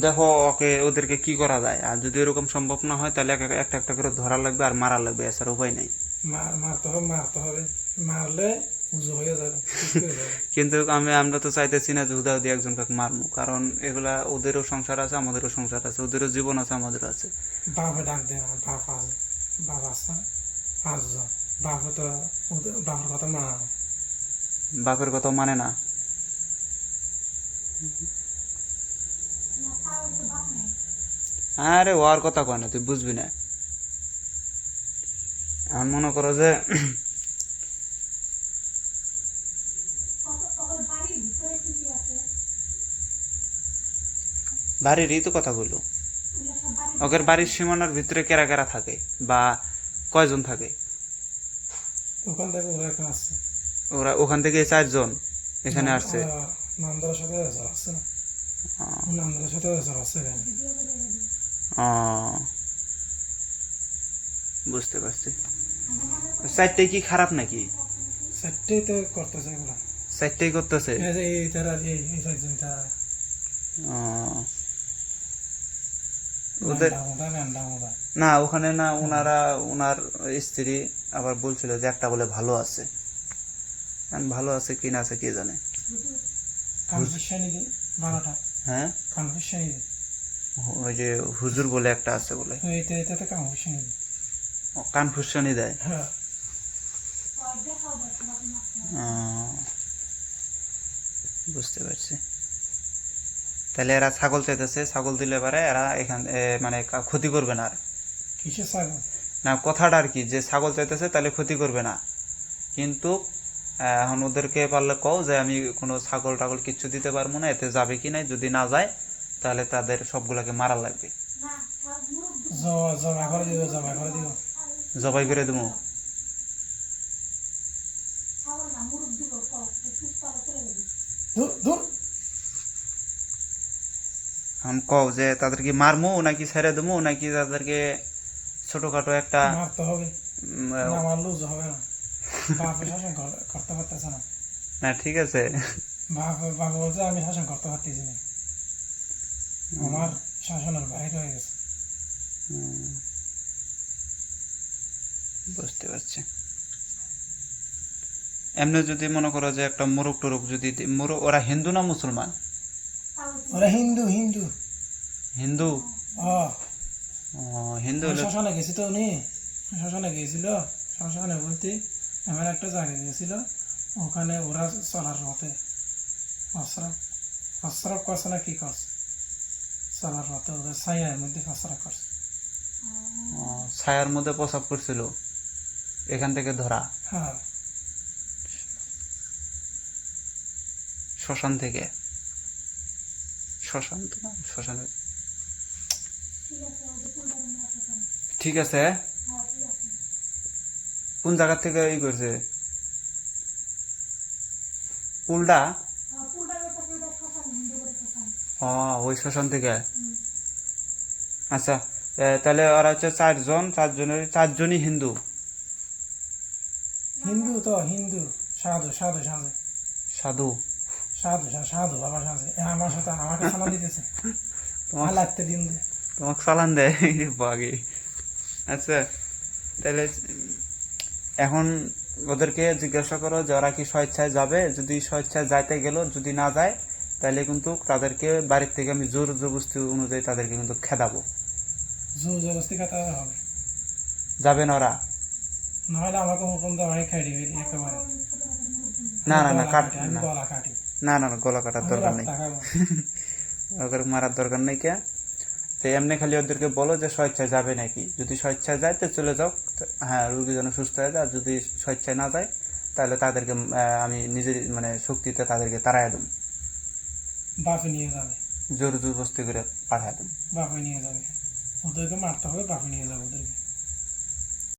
দেখো ওকে ওদেরকে কি করা যায়? আর যদি এরকম সম্ভব না হয় তাহলে এক- একটা একটা করে ধরা লাগবে আর মারা লাগবে এছাড়া উপায় নাই। মারতে হবে মারতে হবে। মারলে কিন্তু আমি আমরা তো চাইতেছি না যে হুদা দিয়ে একজনকে মারবো কারণ এগুলা ওদেরও সংসার আছে আমাদেরও সংসার আছে ওদেরও জীবন আছে আমাদেরও আছে। বাপে ডাক দেয় না আছে আছে পাঁচজন। তো কথা মানা না। বাপের কথা মানে না। আরে ওর কথা কয় না তুই বুঝবি না। আমি মনে করো যে বাড়িরই তো কথা বলল ওদের বাড়ির সীমানার ভিতরে কেরা কেরা থাকে বা কয়জন থাকে? ওখান থেকে ওরা এখানে আসছে। ওরা ওখান থেকে চারজন এখানে আসছে। নামদারের সাথে আসছে না। আহ, বুঝতে পারছি। চারটাই কি খারাপ নাকি? চারটেই তো করতেছে চারটাই করতেছে? ওদের না ওখানে না ওনারা ওনার স্ত্রী আবার বলছিল যে একটা বলে ভালো আছে। ভালো আছে কিনা আছে কে জানে। হ্যাঁ? কানফুসানি ওই যে হুজুর বলে একটা আছে বলে। এটাতে ও, দেয়? হ্যাঁ। বুঝতে পারছি। তাহলে এরা ছাগল চাইতেছে ছাগল দিলে পারে এরা এখান মানে ক্ষতি করবে না আর। কিসের ছাগল? না কথাটা আর কি যে ছাগল চাইতেছে তাহলে ক্ষতি করবে না। কিন্তু এখন ওদেরকে পারলে কও যে আমি কোনো ছাগল টাগল কিচ্ছু দিতে পারব না এতে যাবে কি নাই যদি না যায় তাহলে তাদের সবগুলাকে মারা লাগবে। জবাই করে দেবো। এখন কও যে তাদেরকে মারমু নাকি ছেড়ে দেবো নাকি তাদেরকে ছোটখাটো একটা মারতে হবে। না মারলেও হবে না। বাপে শাসন কর- করতে পারতেছে না। না ঠিক আছে। বাপ বাপ বলছে আমি শাসন করতে পারতেছি না। আমার শাসনের বাইরে হয়ে গেছে। বুঝতে পারছি। এমনি যদি মনে করো যে একটা মোরগ টোরগ যদি মোরগ ওরা হিন্দু না মুসলমান? ওরা হিন্দু হিন্দু। হিন্দু? ও। হিন্দু হলে গেছি তো উনি। শ্মশানে গিয়েছিল শ্মশানে বলতে আমার একটা জায়গায় গিয়েছিল ওখানে ওরা চলার পথে। অস্ত্রাপ অস্ত্রাপ করছে না কি করছে? চলার পথে ওদের ছায়ার মধ্যে অস্ত্রাপ করছে। ছায়ার মধ্যে প্রসাব করছিল? এখান থেকে ধরা? হ্যাঁ। শ্মশান থেকে? শ্মশান তো না শ্মশানে ঠিক আছে। কোন জায়গা থেকে ই করছে? পুলটা ও ওই শ্মশান থেকে? আচ্ছা তাহলে ওরা হচ্ছে চারজন চারজনের চারজনই হিন্দু? হিন্দু তো হিন্দু। সাধু সাধু সাধু। সাধু? সাধু সা- সাধু বাবা সাধু। এ আমার সাথে আমাকে সালা দিতেছে। তোমার লাগতে দিন তোমাকে চালান দেয় বাগে আচ্ছা তাহলে এখন ওদেরকে জিজ্ঞাসা করো যে ওরা কি স্বেচ্ছায় যাবে? যদি স্বেচ্ছায় যাইতে গেল যদি না যায় তাহলে কিন্তু তাদেরকে বাড়ির থেকে আমি জোর জবস্তি অনুযায়ী তাদেরকে কিন্তু খেদাবো। জোর জবস্তি খাতে হবে। যাবে না ওরা? নাহলে আমাকে হুকুম দেওয়া হয় খাই দিবি একেবারে। না না না গলা কাট না। গলা কাটি। না না গলা কাটার দরকার নেই। ওদের মারার দরকার নেই কে? তো এমনি খালি ওদেরকে বলো যে স্বেচ্ছায় যাবে নাকি। যদি স্বেচ্ছায় যায় তো চলে যাও। হ্যাঁ রুগী যেন সুস্থ হয়ে যায় আর যদি স্বেচ্ছায় না যায় তাহলে তাদেরকে আমি নিজের মানে শক্তিতে তাদেরকে তাড়াই দেবো। বাপে নিয়ে যাবে। জোর জবস্তি করে পাঠায় দেবো। বাপে নিয়ে যাবে। ওদেরকে মারতে হবে বাপে নিয়ে যাবে ওদেরকে।